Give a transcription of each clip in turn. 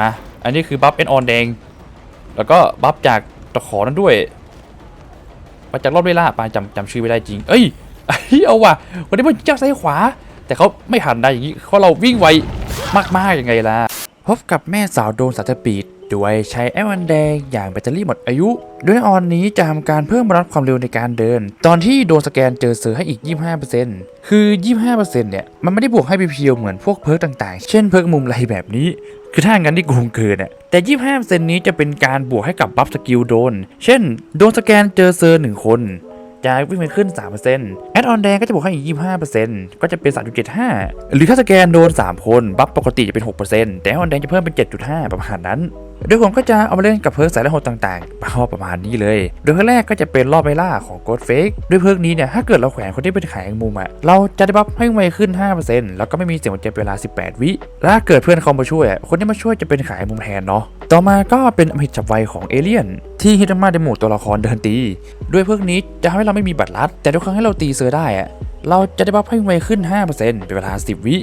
มา อันนี้คือบัฟเอ็นออนแดง แล้วก็บัฟจากตะขอนั้นด้วยมาจากรอบเวลาปาจำจำชื่อไม่ได้จริง เอ้ยเอ้ยเอาว่ะวันนี้มันจากซ้ายขวา แต่เขาไม่หันได้อย่างนี้เพราะเราวิ่งไวมากๆยังไงล่ะพบกับแม่สาวโดนสัตว์ปีด ด้วยใช้แอวันแดงอย่างแบตเตอรี่หมดอายุ ด้วยออนนี้จะทำการเพิ่มระดับความเร็วในการเดิน ตอนที่โดนสแกนเจอเสือให้อีก 25%คือ 25%เนี่ย มันไม่ได้บวกให้เพียวๆเหมือนพวกเพิร์กต่างๆ เช่นเพิร์กมุมไรแบบนี้ คือถ้างั้นที่โกงเกินอะแต่ 25%นี้จะเป็นการบวกให้กับบัฟสกิลโดน เช่น โดนสแกนเจอเซอร์หนึ่งคนจะวิ่งไปขึ้น 3%แอดออนแดงก็จะบวกให้อีก 25%ก็จะเป็น 3.75 หรือถ้าสแกนโดน 3 คน บัฟปกติจะเป็น 6%แต่แอดออนแดงจะเพิ่มเป็น 7.5 ประมาณนั้น โดยผมก็จะเอามาเล่นกับเพิร์กสายละหดต่างๆก็ประมาณนี้เลย โดยเพิร์กแรกก็จะเป็นรอบไวล่าของโกดเฟกด้วยเพิร์กนี้เนี่ยถ้าเกิดเราแขวนคนที่เป็นขายแมงมุมอะเราจะได้บัฟให้ไวขึ้น 5%แล้วก็ไม่มีเสียงหัวใจเป็นเวลา 18 วิและถ้าเกิดเพื่อนเขามาช่วยอะคนที่มาช่วยจะเป็นขายมงมุมแทนเนาะต่อมาก็เป็นอมิตฉับไวของเอเลี่ยน ที่ฮิตมาในหมู่ตัวละครเดินตี ด้วยเพิร์กนี้จะทำให้เราไม่มีบัตรลัด แต่ทุกครั้งให้เราตีเซอร์ได้อะเราจะได้บัฟให้ไวขึ้น 5%เป็นเวลา 10 วิ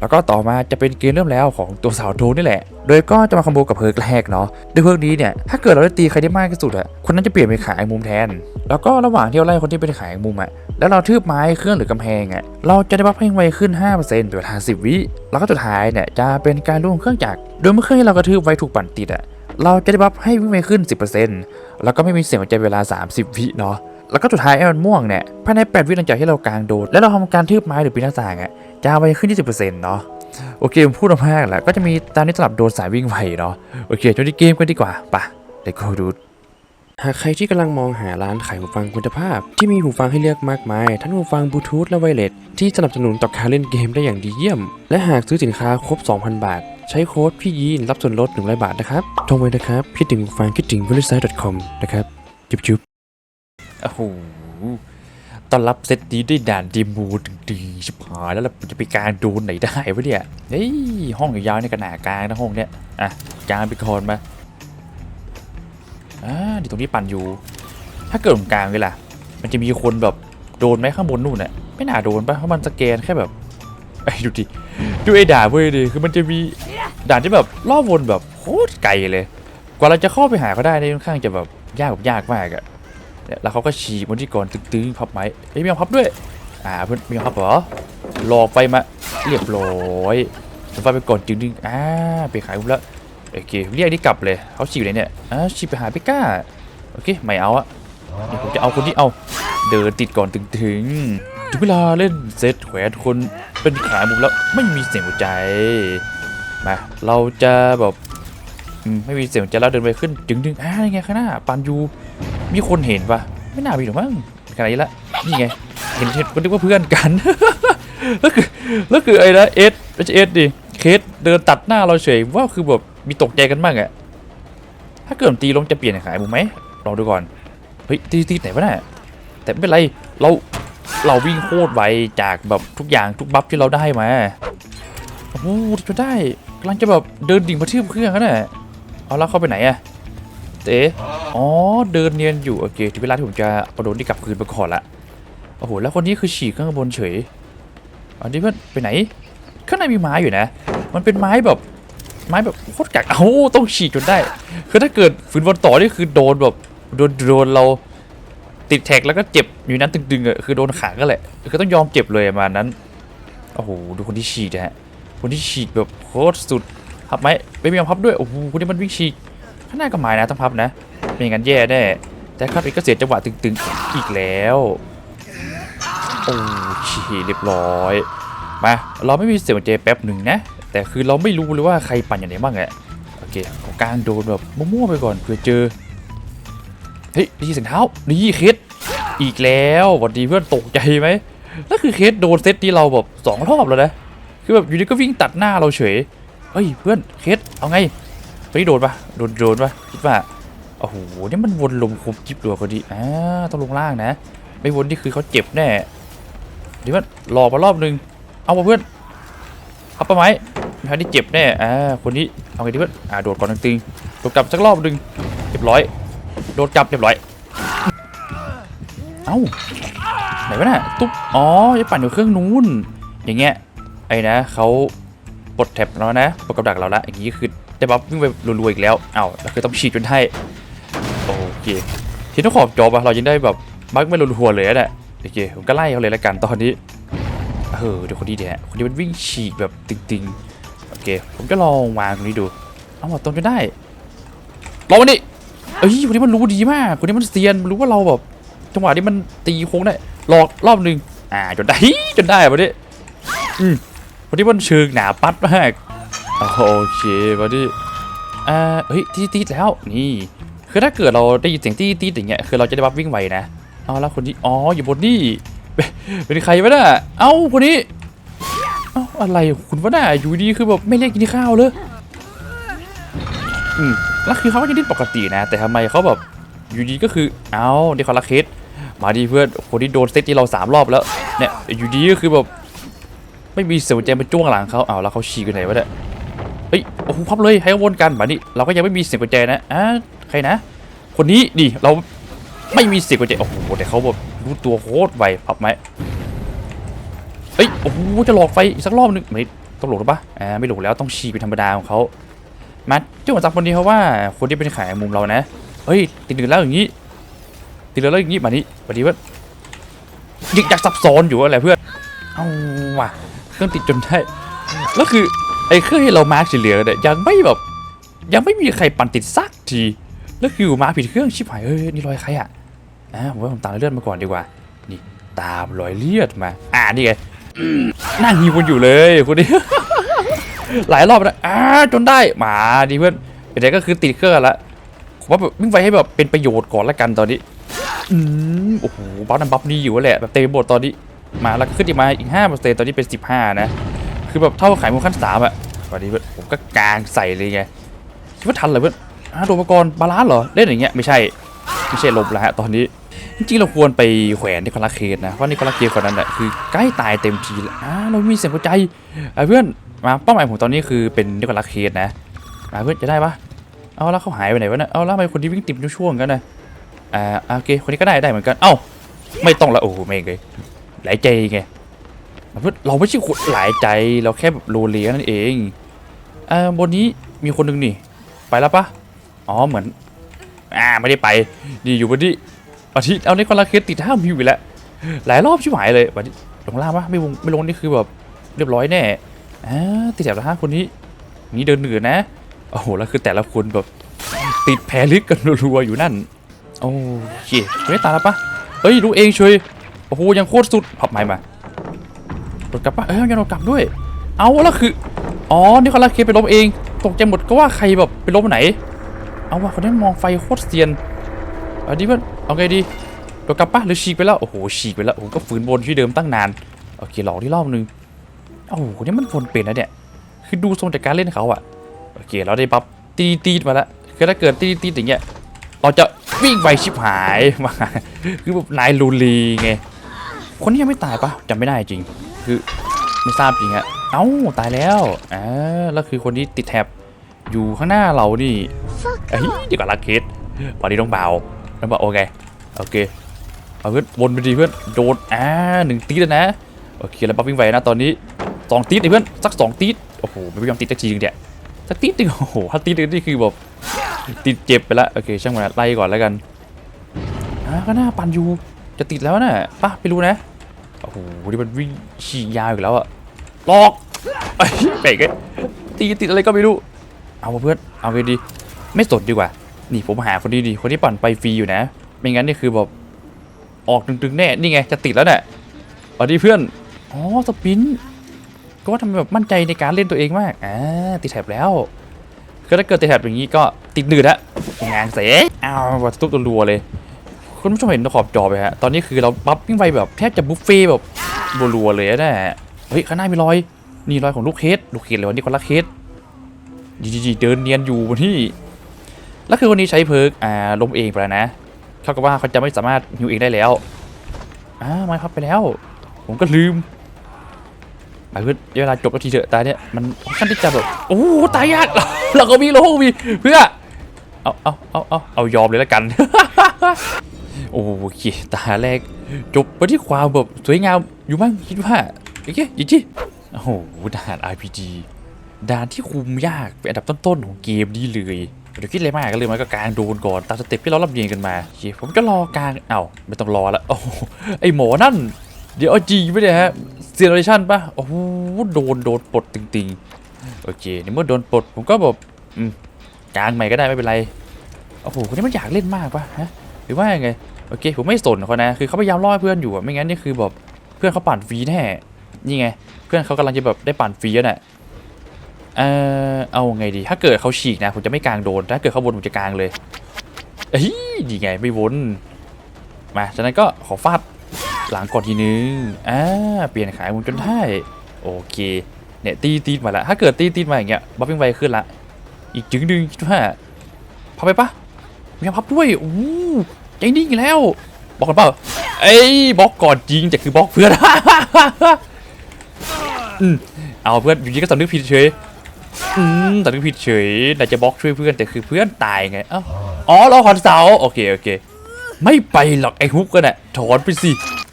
แล้วก็ต่อมาจะเป็นเกมเริ่มแล้วของตัวสาวโดนนี่แหละ โดยก็จะมาคอมโบกับเพิร์กแรกเนาะด้วยเพิร์กนี้เนี่ยถ้าเกิดเราได้ตีใครได้มากที่สุดอะคนนั้นจะเปลี่ยนเป็นขายมุมแทน แล้วก็ระหว่างที่เราไล่คนที่เป็นขายมุมอะแล้วเราทืบไม้เครื่องหรือกำแพงอะเราจะได้บัฟให้ไวขึ้น5%เป็นเวลา10วิแล้วก็สุดท้ายเนี่ยจะเป็นการล่วงเครื่องจักรโดยเมื่อเครื่องที่เรากระทืบไวถูกปั่นติดอะเราจะได้บัฟให้วิ่งไวขึ้น 10%แล้วก็ไม่มีเสียงหัวใจเวลา 30 วิเนาะแล้วก็สุดท้ายไอ้มันม่วงเนี่ยภายใน 8 วิหลังจากที่เรากางโดนแล้วเราทำการทืบไม้หรือปีนหน้าต่างอะ จะเอาไปขึ้น 20%เนาะโอเคผมพูดมากแล้วก็จะมีตามนี้สำหรับโดนสายวิ่งไวเนาะโอเคจบที่เกมกันดีกว่าปะเดี๋ยวก็ดูหากใครที่กำลังมองหาร้านขายหูฟังคุณภาพ ที่มีหูฟังให้เลือกมากมาย ทั้งหูฟังบลูทูธและไวเลสที่สนับสนุนต่อการเล่นเกมได้อย่างดีเยี่ยม และหากซื้อสินค้าครบ 2,000 บาท ใช้โค้ดพี่ยีนรับส่วนลด100บาทนะครับทรไว้นะครับ คิดถึงหูฟังคิดถึง v e r i s i t e c o m นะครับจุ๊บจุ๊บโอ้โห ต้อนรับเซตนี้ด้วยด่านดีมูดีชิบหายแล้วเราจะไปกลางโดนไหนได้วะเนี่ยเฮ้ยห้องยาวๆนี่กระหนากลางนะห้องเนี้ยอะกลางไปก่อนมาอ่าดีตรงนี้ปั่นอยู่ ถ้าเกิดผมกลางเลยล่ะ มันจะมีคนแบบโดนไหมข้างบนนู่นน่ะไม่น่าโดนปะเพราะมันสแกนแค่แบบไอ้ดูดิดูไอ้ด่านเว้ยดิคือมันจะมีด่านที่แบบรอบวนแบบโคตรไกลเลย กว่าเราจะเข้าไปหาเขาได้เนี่ยค่อนข้างจะแบบยากแบบยากมากอะ เนี่ยแล้วเขาก็ฉีกบนที่ก่อนตึงๆพับไม้เอ้ยไม่เอาพับด้วย อ่าเพื่อนไม่เอาพับเหรอหลอกไฟมาเรียบร้อยเอาไฟไปก่อนจึงดึงอ่าไปขายผมแล้วโอเคเรียกนี่กลับเลยเขาฉีกเลยเนี่ยอ่าฉีกไปหาไปก้าโอเคไม่เอาอะนี่ผมจะเอาคนที่เอาเดินติดก่อนถึงถึงถึงเวลาเล่นเซตแขวนคนเป็นขายมุมแล้วไม่มีเสียงหัวใจมาเราจะแบบไม่มีเสียงจแล้วเดินไปขึ้นดึงดึงอ่าไงข้างหน้าปันยู มีคนเห็นปะไม่น่ามีหรอกมั้งขนาดนี้ละนี่ไงเห็นเห็นก็นึกว่าเพื่อนกันแล้วคือแล้วคือไอ้นะเอสไม่ใช่เอสดิเคสเดินตัดหน้าเราเฉยว่าคือแบบมีตกใจกันบ้างอะถ้าเกิดตีลงจะเปลี่ยนขายมุมไหมลองดูก่อนเฮ้ยตีตีไหนวะน่ะแต่ไม่เป็นไรเราเราวิ่งโคตรไวจากแบบทุกอย่างทุกบัฟที่เราได้มาโอ้โหจะได้กำลังจะแบบเดินดิ่งมาที่เครื่องแล้วน่ะเอาแล้วเข้าไปไหนอะเต๋ อ๋อ เดินเนียนอยู่ โอเค ถึงเวลาที่ผมจะเอาโดนที่กลับคืนไปก่อนละ โอ้โห แล้วคนนี้คือฉีกข้างบนเฉย อันนี้เพื่อนไปไหน ข้างในมีไม้อยู่นะ มันเป็นไม้แบบ ไม้แบบโคตรกักเอ้าต้องฉีกจนได้ คือถ้าเกิดฝืนบนต่อนี่คือโดนแบบโดนโดนเราติดแท็กแล้วก็เจ็บอยู่นั้นตึงๆอะคือโดนขังก็แหละ คือต้องยอมเจ็บเลยประมาณนั้น โอ้โห ดูคนที่ฉีกนะฮะ คนที่ฉีกแบบโคตรสุดพับไหมไม่มีพับด้วย โอ้โห คนนี้มันวิ่งฉีกข้างหน้าก็หมายนะต้องพับนะ ไม่างั้นแย่แน่ แต่ครับเองก็เสียจังหวะตึงๆอีกแล้ว โอ้ชีเรียบร้อย มา เราไม่มีเสียงหัวใจแป๊บหนึ่งนะ แต่คือเราไม่รู้เลยว่าใครปั่นอย่างไรบ้างอะโอเคเอากลางโดนแบบมั่วๆไปก่อนเผื่อเจอ เฮ้ยได้ยินเสียงเท้านี่เคสอีกแล้วหวันดีเพื่อนตกใจไหมแล้วคือเคสโดนเซตที่เราแบบสองรอบแล้วนะ คือแบบอยู่ดีก็วิ่งตัดหน้าเราเฉย เฮ้ยเพื่อนเคสเอาไงเฮ้ยโดนปะโดนโดนปะคิดว่า อ้โหนี่มันวนลมคมจิบตัวก็ดีอ่าต้องลงล่างนะ ไม่วนนี่คือเขาเจ็บแน่เดี๋ยวมันรอมารอบนึง เอามาเพื่อนเอาไปไหมมีใครที่เจ็บแน่อ่าคนนี้เอาไงดีเพื่อนอ่าโดดก่อนตึงๆโดดกลับสักรอบนึงเรียบร้อย โดดกลับเรียบร้อย เอ้าไหนวะน่ะตุ๊บอ๋อจะปั่นอยู่เครื่องนู้นอย่างเงี้ยไอ้นะเขาปลดแท็บแล้วนะปลดกับดักเราละอย่างงี้คือได้บัฟวิ่งไปรัวๆอีกแล้วเอ้าแล้วคือต้องฉีดจนให้ เคที่ต้ขอบจอบอะเรายังได้แบบบัฟไม่รัวเลยนะโอเคผมก็ไล่เขาเลยละกันตอนนี้เออเดี๋ยวคนนี้เนี่ยคนนี้มันวิ่งฉีกแบบติงๆโอเค ผมจะลองวางตรงนี้ดูเอาหมดต้นจนได้ลองมันดิเอ้ยคนนี้มันรู้ดีมากคนนี้มันเซียนรู้ว่าเราแบบจังหวะนี้มันตีโค้งได้หลอกรอบหนึ่งอ่าจนได้จนได้วันนี้อืมวันนี้มันเชิงหนาปัดมากโอเคบัดดี้อ่าเฮ้ยตีตีแล้วนี่ คือถ้าเกิดเราได้ยินเสียงตีตีอย่างเงี้ยคือเราจะได้บัฟวิ่งไวนะเอาแล้วคนนี้อ๋ออยู่บนนี่เป็นใครวะน่ะเอ้าคนนี้เอ้าอะไรคุณวะน่ะอยู่ดีคือแบบไม่เรียกกินข้าวเลยอืมแล้วคือเขาก็ยังดิ้นปกตินะ แต่ทำไมเขาแบบอยู่ดีก็คือเอ้าเดคอลลาเคสมาดีเพื่อนคนที่โดนเซตที่เราสามรอบแล้วเนี่ยอยู่ดีก็คือแบบไม่มีเสียวใจมาจ้วงหลังเขาเอาแล้วเขาฉีกไปไหนวะเนี่ย ฮ้ยโอ้โหพับเลยให้เขาวนกันมานี่เราก็ยังไม่มีเสียงกุญแจนะอ่าใครนะ คนนี้ดิเราไม่มีเสียงกุญแจโอ้โหแต่เขาแบบรู้ตัวโคตรไวพับไหมเฮ้ยโอ้โหจะหลอกไฟอีกสักรอบนึงไม่ต้องหลอกหรือปะอ่าไม่หลอกแล้วต้องฉีกเป็นธรรมดาของเขามาเจ้าของจับคนนี้เขาว่าคนที่เป็นขายมุมเรานะเฮ้ยติดหนึ่งแล้วอย่างนี้ติดแล้วอย่างนี้มานี่มาดีว่ายิงจากซับซ้อนอยู่อะไรเพื่อนเอาว่ะเครื่องติดจนได้แล้วคือ ไอ้เครื่องที่เรามาร์กสีเหลืองเนี่ยยังไม่แบบยังไม่มีใครปั่นติดสักทีแล้วคือมาผิดเครื่องชิบหายเอ้ยนี่รอยใครอะอ่าผมว่าผมตามรอยเลือดมาก่อนดีกว่า นี่ตามรอยเลือดมา อ่านี่ไงนั่งหิวกันอยู่เลยคนนี้หลายรอบแล้วอ่าจนได้มาดีเพื่อนเป็นไรก็คือติดเครื่องละผมว่าแบบวิ่งไปให้แบบเป็นประโยชน์ก่อนละกันตอนนี้อืมโอ้โหบัฟน้ำบัฟนี่อยู่แหละแบบเต็มบทตอนนี้มาแล้วก็ขึ้นมาอีกห้าเปอร์เซ็นต์ตอนนี้เป็นสิบห้านะ คือแบบเท่าขายมูลขั้นสามอะตอนนี้ผมก็กางใส่เลยไงคิดว่าทันเหรอเพื่อนอ่าโดนมาก่อนบาลานซ์เหรอเล่นอย่างเงี้ยไม่ใช่ไม่ใช่ลบแล้วฮะตอนนี้จริงๆเราควรไปแขวนนิโคลัสเคสนะเพราะนิโคลัสเคสคนนั้นแหละคือใกล้ตายเต็มทีแล้วอ่าเรามีเสียงหัวใจอ่าเพื่อนมาเป้าหมายผมตอนนี้คือเป็นนิโคลัสเคสนะมาเพื่อนจะได้ปะเอาแล้วเขาหายไปไหนวะเนี่ยเอาแล้วทำไมคนที่วิ่งติดช่วงๆกันนะอ่าโอเคคนนี้ก็ได้ได้เหมือนกันเอ้าไม่ต้องละโอ้โหไม่เลยหลายใจไง เราไม่ใช่คนหลายใจเราแค่แบบโลเลนั่นเองเอ่อบนนี้มีคนหนึ่งนี่ ไปแล้วปะอ๋อเหมือนอ่าไม่ได้ไปนี่อยู่บนนี้อาทิตย์เอาในคอนละเคสติดห้ามพิวอีกแล้วหลายรอบชิบหายเลยวันนี้ลงล่างปะไม่ลงไม่ลงนี่คือแบบเรียบร้อยแน่อ่าติดแถบละห้าคนนี้นี่เดินเหนือนะโอ้โหแล้วคือแต่ละคนแบบติดแผลลึกกันรัวๆอยู่นั่นโอเคไม่ตายแล้วปะเอ้ยรู้เองช่วยโอ้โหยังโคตรสุดพับไม้มา รถกลับปะเอ้ยยังรถกลับด้วย เอาแล้วคือ อ๋อ นี่เขาลักเคไปล้มเอง ตกใจหมดก็ว่าใครแบบไปล้มไหน เอาว่ะคนนั้นมองไฟโคตรเซียนอาดิเพื่อนเอาไงดีรถกลับปะหรือฉีกไปแล้ว โอ้โห ฉีกไปแล้วโอ้โหก็ฝืนวนที่เดิมตั้งนาน โอเคหลอกที่รอบนึงโอ้โหคนนี้มันวนเป็นนะเนี่ย คือดูทรงจากการเล่นเขาอะโอเค เราได้ปั๊บตีตีมาแล้ว คือถ้าเกิดตีตีอย่างเงี้ย เราจะวิ่งไปชิบหายมาคือแบบนายลูลีไง คนนี้ยังไม่ตายปะจำไม่ได้จริง คือไม่ทราบจริงอะเอ้าตายแล้วอ่าแล้วคือคนที่ติดแท็บอยู่ข้างหน้าเรานี่เฮ้ยเดี๋ยวก่อนละเคสวันนี้ต้องเบาต้องเบาโอเคโอเคเอาเพื่อนวนไปดีเพื่อนโดนอ่าหนึ่งตีดแล้วนะโอเคแล้วปั๊บวิ่งไปนะตอนนี้สองตีดดิเพื่อนสักสองตีดโอ้โหไม่ยอมติดสักทีนึงเดียสักตีดหนึงโอ้โหถ้าตีดหนึงนี่คือแบบติดเจ็บไปละโอเคช่างมันไล่ก่อนแล้วกันอ่าก็น่าปั่นอยู่จะติดแล้วนะป่ะไปรู้นะ โอ้โหนี่มันวิ่งฉี่ยาวอีกแล้วอะลอกไอ้ยเบรกเลยตีติดอะไรก็ไม่รู้ เอาเพื่อน เอาไงดี ไม่สดดีกว่า นี่ผมหาคนนี้ดี คนที่ปั่นไปฟรีอยู่นะ ไม่งั้นนี่คือแบบออกตึงๆแน่ นี่ไงจะติดแล้วเนี่ยเอาดีเพื่อน อ๋อสปิน ก็ทำไมแบบมั่นใจในการเล่นตัวเองมาก อ่าติดแถบแล้วคือถ้าเกิดติดแถบอย่างนี้ก็ติดหนืดละงานเสียอ้าววัตถุตัวรัวเลย คุณผู้ชมเห็นขอบจอไปฮะ ตอนนี้คือเราปั๊บวิ่งไปแบบแทบจะบุฟเฟ่แบบรัวๆเลยนะเฮ้ยข้างหน้ามีรอย นี่รอยของลูกเคส ลูกเคสเลยวันนี้คนละเคสดีๆเดินเนียนอยู่บนที่แล้วคือคนนี้ใช้เพิร์กอ่าล้มเองไปแล้วนะเท่ากับว่าเขาจะไม่สามารถฮิวเองได้แล้ว อ่ามาครับไปแล้ว ผมก็ลืมไปเพื่อนเวลาจบแล้วทีเถอะตายเนี่ยมันค่อนที่จะแบบโอ้ตายยากเราก็มีโลกมีเพื่อเอาเอาเอาเอาเอายอมเลยแล้วกัน โอเคตาแรกจบไปที่ความแบบสวยงามอยู่บ้างคิดว่าโอเคยิงจีโอ้โหทหาร RPG ด่านที่คุมยากเป็นอันดับต้นๆของเกมนี้เลยเดี๋ยวคิดอะไรมากก็เลยมันก็กลางโดนก่อนตามสเต็ปที่เราลำเรียงกันมาเผมจะรอกลางเอ้าไม่ต้องรอล้วโอ้ไอหมอนั่น เดี๋ยวเอาจีไม่ได้ฮะเซนเลชันปะโอ้โหโดนโดนปลดติงๆโอเคในเมื่อโดนปลดผมก็แบบอืมกลางใหม่ก็ได้ไม่เป็นไรโอ้โหคนนี้มันอยากเล่นมากปะฮะ หรือว่ายังไงโอเคผมไม่สนเขานะคือเขาพยายามล่อให้เพื่อนอยู่อะไม่งั้นนี่คือแบบเพื่อนเขาปั่นฟรีแน่นี่ไง เพื่อนเขากำลังจะแบบได้ปั่นฟรีแล้วน่ะเออเอาไงดี ถ้าเกิดเขาฉีกนะผมจะไม่กลางโดนถ้าเกิดเขาวนผมจะกลางเลยเฮ้ยดีไงไม่วนมาจากนั้นก็ขอฟาดหลังก่อนทีนึงอ่าเปลี่ยนขายมุมจนได้โอเคเนี่ยตีตีมาละถ้าเกิดตีตีมาอย่างเงี้ยบัฟฟิ้งไวขึ้นละอีกจึงหนึ่งว่าพับไปปะ มีการพับด้วยโอู้ใจนิ่งอีกแล้ว บอกกันเปล่าเอ้ยบล็อกก่อนจริงแต่คือบล็อกเพื่อนอืมเอาเพื่อนอยู่ดีก็สำนึกผิดเฉยอืมสำนึกผิดเฉยแต่จะบล็อกช่วยเพื่อนแต่คือเพื่อนตายไงเอ้าอ๋อเราหอนเสาโอเคโอเค ไม่ไปหรอกไอ้ฮุกก็น่ะถอนไปสิ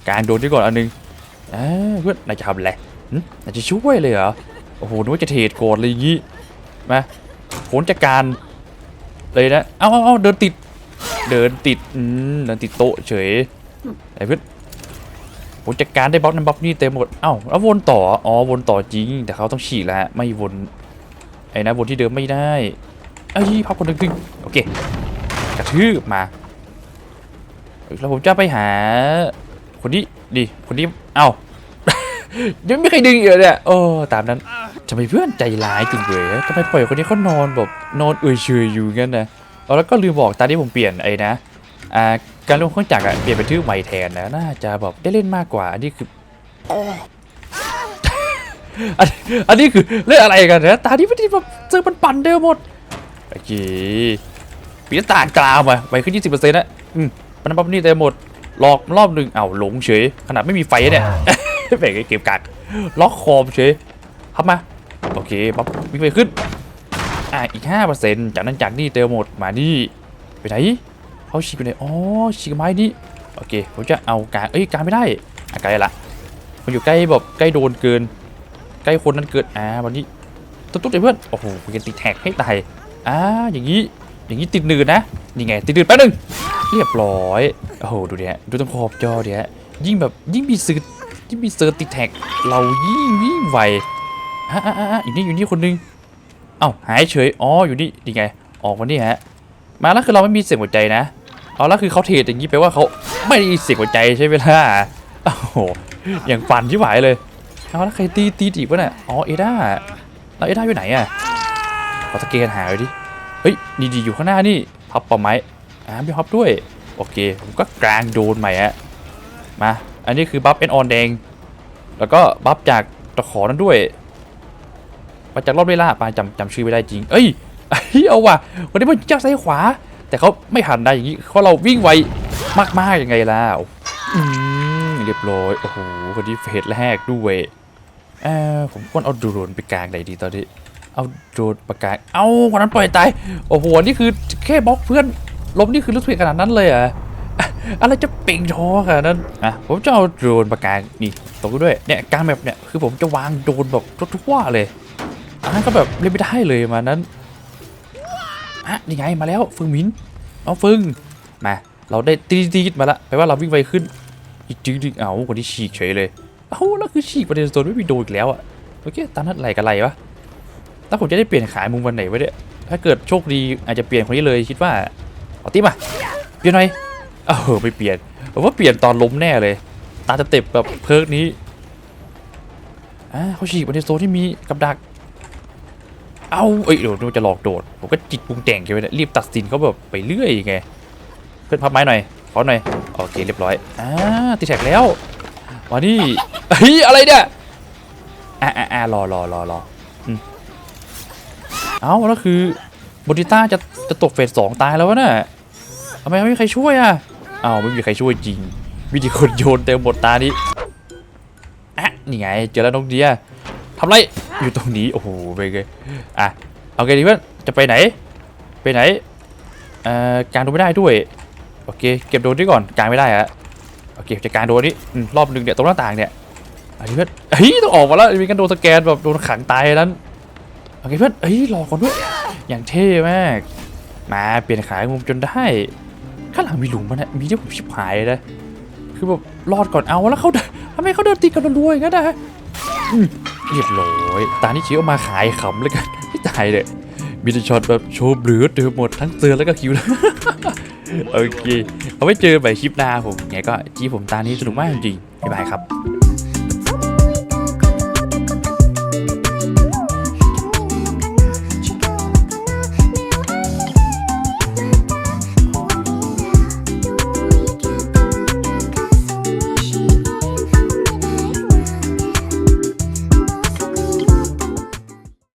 กางโดนด้วยก่อนอันหนึงอ่าเพื่อนนายจะทำอะไรหึนายจะช่วยเลยเหรอโอ้โหนึกว่าจะเทรดโกรธอะไรอย่างงี้มาผลจากการ เลยนะ เอาเอาเอาเดินติด เดินติด อืม เดินติดโต๊ะเฉย ไอ้เพื่อนผลจากการได้บล็อกนั้นบล็อกนี่เต็มหมด เอ้า แล้ววนต่อ อ๋อ วนต่อจริง แต่เขาต้องฉีกแล้วฮะไม่วน ไอ้นะวนที่เดิมไม่ได้ไอ้ยพับคนหนึ่งดึงโอเค กระทืบมา แล้วผมจะไปหา คนนี้ดิ คนนี้ เอ้า ยังไม่เคยดึงอีกเหรอเนี่ย โอ้ ตามนั้น ทำไมเพื่อนใจร้ายจริงเลยทำไมปล่อยคนนี้เขานอนแบบนอนเอื่อยเฉยอยู่งั้นนะแล้วก็ลืมบอกตอนที่ผมเปลี่ยนไอ้นะอ่าการลงเครื่องจักรอะเปลี่ยนเป็นทื่อใหม่แทนนะน่าจะแบบได้เล่นมากกว่าอันนี้คืออันอันนี้คือเล่นอะไรกันนะตาที่ไม่ได้แบบเจอมันปั่นเดียวหมดโอเคปีนตากลาวมาไปขึ้นยี่สิบเปอร์เซ็นต์นะอืมมันปั๊บนี่เต็มหมดหลอกรอบหนึ่งเอ้าหลงเฉยขนาดไม่มีไฟเนี่ยแบ่งไอ้เก็บกักล็อกคอมเฉยเข้ามา โอเคปั๊บวิ่งไปขึ้น อะอีกห้าเปอร์เซนต์จากนั้นจากนี่เต็มหมดมานี่ไปไหนเขาฉีกไปไหนอ๋อฉีกไม้นี่โอเคผมจะเอาการเอ้ยการไม่ได้อะไกลละมันอยู่ใกล้แบบใกล้โดนเกิน ใกล้คนนั้นเกินอ่าวันนี้ตุ๊ดตุ๊ดเลยเพื่อนโอ้โหเป็นติดแท็กให้ตายอ่าอย่างนี้อย่างนี้ติดหนืดนะนี่ไงติดหนืดแป๊บนึงเรียบร้อยโอ้โหดูเดิฮะดูตรงขอบจอดิฮะยิ่งแบบยิ่งมีซื้อยิ่งมีเซอร์ติดแท็กเรายิ่งยิ่งไว อะอะอะอะอยู่นี่อยู่นี่คนนึงเอ้าหายเฉยอ๋ออยู่นี่นี่ไง ออกมานี่ฮะ มาแล้วคือเราไม่มีเสียงหัวใจนะเอาแล้วคือเขาเทรดอย่างนี้แปลว่าเขาไม่ได้เสียงหัวใจใช่ไหมล่ะโอ้โหอย่างปั่นที่หวายเลยเอาแล้วใครตีตีอีกวะเนี่ยอ๋อเอด้าแล้วเอด้าอยู่ไหนอะขอสแกนหาเลยดิเฮ้ยนี่ดีอยู่ข้างหน้านี่พับปะไม้อ่าพี่ฮอปด้วยโอเคผมก็กลางโดนใหม่ฮะมา อันนี้คือบัฟเป็นออนแดง แล้วก็บัฟจากตะขอนั้นด้วย มาจากรอบเวลาปาจำจำชื่อไม่ได้จริง เอ้ยเอ้ยเอาว่ะวันนี้มันจักซ้ายขวา แต่เขาไม่หันได้อย่างนี้เพราะเราวิ่งไวมากๆยังไงล่ะอืมเรียบร้อยโอ้โหวันนี้เฟสแรกด้วยเออผมควรเอาโดรนไปกลางไหนดีตอนนี้เอาโดรนประกาศเอาคนนั้นปล่อยตายโอ้โหนี่คือแค่บล็อกเพื่อนล้มนี่คือรู้สึกขนาดนั้นเลยออะอะไรจะเป่งท้อขนาดนั้นอะผมจะเอาโดรนประกาศนี่ตกด้วยเนี่ยกลางแบบเนี่ยคือผมจะวางโดรนแบบทุกๆว่าเลย อันนั้นก็แบบเล่นไม่ได้เลยมานั้นอะนี่ไงมาแล้วฟึงมินเอาฟึงมาเราได้ตีดีดมาละแปลว่าเราวิ่งไวขึ้นอีกจึงดึงเอาคนที่ฉีกเฉยเลยเอ้าแล้วคือฉีกประเด็นโซนไม่มีโดนอีกแล้วอะโอเคตามนั้นไหลกันไหลวะแล้วผมจะได้เปลี่ยนขายมุมวันไหนไวะเนี่ยถ้าเกิดโชคดีอาจจะเปลี่ยนคนนี้เลยคิดว่าเอาติ๊บมาเปลี่ยนหน่อยเออไม่เปลี่ยนผมว่าเปลี่ยนตอนล้มแน่เลยตาจะเต็บแบบเพิร์กนี้อ่าเขาฉีกมาในโซนที่มีกับดัก เอาเอ้ยเดี๋ยวนูจะหลอกโดด ผมก็จิตปรุงแต่งแกไปเนี่ยรีบตัดสินเขาแบบไปเรื่อยไงเพื่อนพับไม้หน่อยขอหน่อยโอเคเรียบร้อยอ่าติแท็กแล้วมานี่เฮ้ยอะไรเนี่ยอ่าอ่าอ่ารอรอรอรอเอ้าแล้วคือบริต้าจะจะตกเฟสสองตายแล้ววะน่ะทำไมไม่มีใครช่วยอะอ้าวไม่มีใครช่วยจริงวิธีคนโยนเต็มหมดตานี้อะนี่ไงเจอแล้วนกเดีย ทำไรอยู่ตรงนี้โอ้โหไปเลยอะเอาไงดีเพื่อนจะไปไหน ไปไหนเอ่อการโดนไม่ได้ด้วยโอเคเก็บโดนนี้ก่อนการไม่ได้อะโอเคจะการโดนนี้รอบหนึ่งเนี่ยตรงหน้าต่างเนี่ยไอ้เพื่อนเฮ้ยต้องออกมาแล้วมีกันโดนสแกนแบบโดนขังตายนั้นโอเคเพื่อนเอ้ยรอก่อนด้วยอย่างเท่มากมาเปลี่ยนขายมุมจนได้ข้างหลังมีหลุมมันนะมีที่ผมชิบหายเลยคือแบบรอดก่อนเอาแล้วเขาทำไมเขาเดินตีกันรัวๆอย่างนั้นนะ เรียบร้อยตานี่ชีออกมาขายขำเลยกันพี่ตายเลยมีแต่ช็อตแบบโชว์เบลือเดือหมดทั้งเตือนแล้วก็คิวโอเคเอาไว้เจอใหม่คลิปหน้าผมไงก็จีผมตานี้สนุกมากจริงๆบ๊ายบายครับ